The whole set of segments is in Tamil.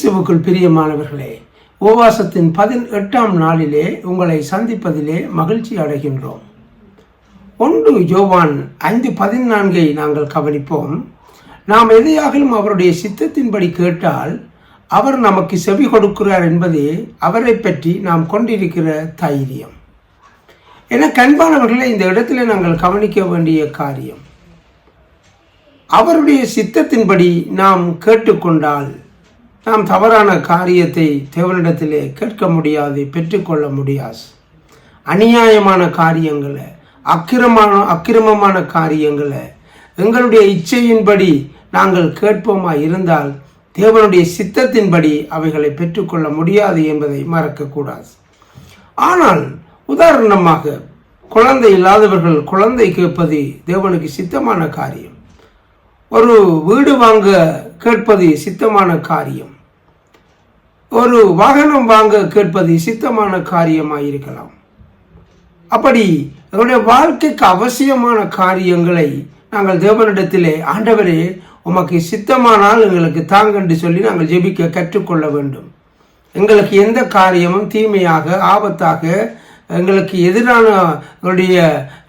கிறிஸ்துவுக்குள் பிரியமானவர்களே உபவாசத்தின் பதினெட்டாம் நாளிலே உங்களை சந்திப்பதிலே மகிழ்ச்சி அடைகின்றோம். ஒன்று ஜோவான் ஐந்து பதினான்கை நாங்கள் கவனிப்போம். நாம் எதையாகிலும் அவருடைய சித்தத்தின்படி கேட்டால் அவர் நமக்கு செவி கொடுக்கிறார் என்பதே அவரை பற்றி நாம் கொண்டிருக்கிற தைரியம். என கண்பானவர்களை இந்த இடத்துல நாங்கள் கவனிக்க வேண்டிய காரியம். அவருடைய சித்தத்தின்படி நாம் கேட்டுக்கொண்டால் நாம் தவறான காரியத்தை தேவனிடத்திலே கேட்க முடியாது பெற்றுக்கொள்ள முடியாது. அநியாயமான காரியங்களை அக்கிரமான அக்கிரமமான காரியங்களை எங்களுடைய இச்சையின்படி நாங்கள் கேட்போமா இருந்தால் தேவனுடைய சித்தத்தின்படி அவைகளை பெற்றுக்கொள்ள முடியாது என்பதை மறக்கக்கூடாது. ஆனால் உதாரணமாக குழந்தை இல்லாதவர்கள் குழந்தை கேட்பது தேவனுக்கு சித்தமான காரியம். ஒரு வீடு வாங்க கேட்பது சித்தமான காரியம். ஒரு வாகனம் வாங்க கேட்பது சித்தமான காரியமாக இருக்கலாம் அப்படி எங்களுடைய வாழ்க்கைக்கு அவசியமான காரியங்களை நாங்கள் தேவனிடத்திலே ஆண்டவரே உமக்கு சித்தமானால் எங்களுக்கு தாங்கன்று சொல்லி நாங்கள் ஜெபிக்க கற்றுக்கொள்ள வேண்டும். எங்களுக்கு எந்த காரியமும் தீமையாக ஆபத்தாக எங்களுக்கு எதிரான எங்களுடைய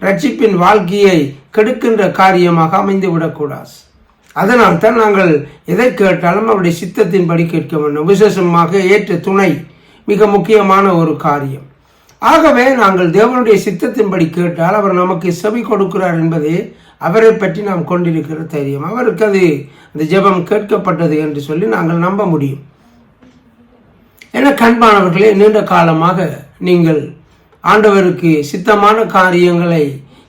ரட்சிப்பின் வாழ்க்கையை கெடுக்கின்ற காரியமாக அமைந்து விடக்கூடாது அதனால் தான் நாங்கள் எதை கேட்டாலும் அவருடைய சித்தத்தின்படி கேட்க வேண்டும். விசேஷமாக ஏற்ற துணை மிக முக்கியமான ஒரு காரியம். ஆகவே நாங்கள் தேவனுடைய சித்தத்தின்படி கேட்டால் அவர் நமக்கு செவி கொடுக்கிறார் என்பதே அவரை பற்றி நாம் கொண்டிருக்கிற தைரியம். அவருக்கு அது அந்த ஜெபம் கேட்கப்பட்டது என்று சொல்லி நாங்கள் நம்ப முடியும். என கண்பானவர்களே நீண்ட காலமாக நீங்கள் ஆண்டவருக்கு சித்தமான காரியங்களை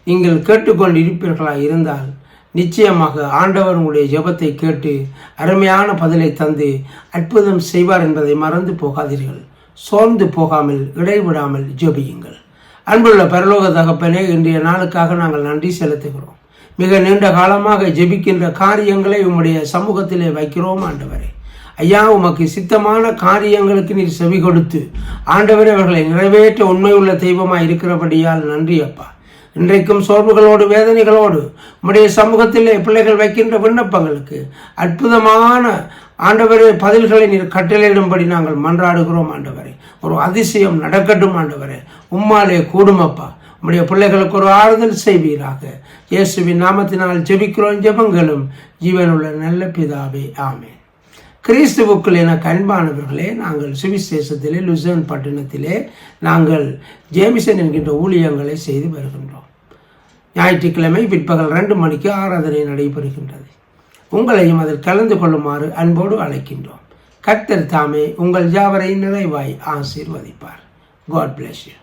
நீங்கள் கேட்டுக்கொண்டிருப்பீர்களா? இருந்தால் நிச்சயமாக ஆண்டவர் உங்களுடைய ஜெபத்தை கேட்டு அருமையான பதிலை தந்து அற்புதம் செய்வார் என்பதை மறந்து போகாதீர்கள். சோர்ந்து போகாமல் இடைவிடாமல் ஜெபியுங்கள். அன்புள்ள பரலோக தகப்பனே இன்றைய நாளுக்காக நாங்கள் நன்றி செலுத்துகிறோம். மிக நீண்ட காலமாக ஜெபிக்கின்ற காரியங்களை உம்முடைய சமூகத்திலே வைக்கிறோம் ஆண்டவரே. ஐயா உமக்கு சித்தமான காரியங்களுக்கு நீர் செவி கொடுத்து ஆண்டவரே அவர்களை நிறைவேற்ற உண்மையுள்ள தெய்வமாக இருக்கிறபடியால் நன்றி அப்பா. இன்றைக்கும் சோர்வுகளோடு வேதனைகளோடு உம்முடைய சமூகத்திலே பிள்ளைகள் வைக்கின்ற விண்ணப்பங்களுக்கு அற்புதமான ஆண்டவரே பதில்களை நீர் கட்டளையிடும்படி நாங்கள் மன்றாடுகிறோம் ஆண்டவரே. ஒரு அதிசயம் நடக்கட்டும் ஆண்டவரே. உம்மாலே கூடுமப்பா. உம்முடைய பிள்ளைகளுக்கு ஒரு ஆறுதல் செய்வீராக. இயேசுவின் நாமத்தினால் ஜெபிக்கிறோம் ஜெபங்களும் ஜீவனுள்ள நல்ல பிதாவே. ஆமென். கிறிஸ்துவுக்குள் என கண்பானவர்களே நாங்கள் சுவிசேஷத்திலே லுசன் பட்டணத்திலே நாங்கள் ஜேமிசன் என்கின்ற ஊழியங்களை செய்து வருகின்றோம். ஞாயிற்றுக்கிழமை பிற்பகல் ரெண்டு மணிக்கு ஆராதனை நடைபெறுகின்றது. உங்களையும் அதில் கலந்து கொள்ளுமாறு அன்போடு அழைக்கின்றோம். கர்த்தர் தாமே உங்கள் ஜாவரை நிறைவாய் ஆசீர்வதிப்பார். God bless you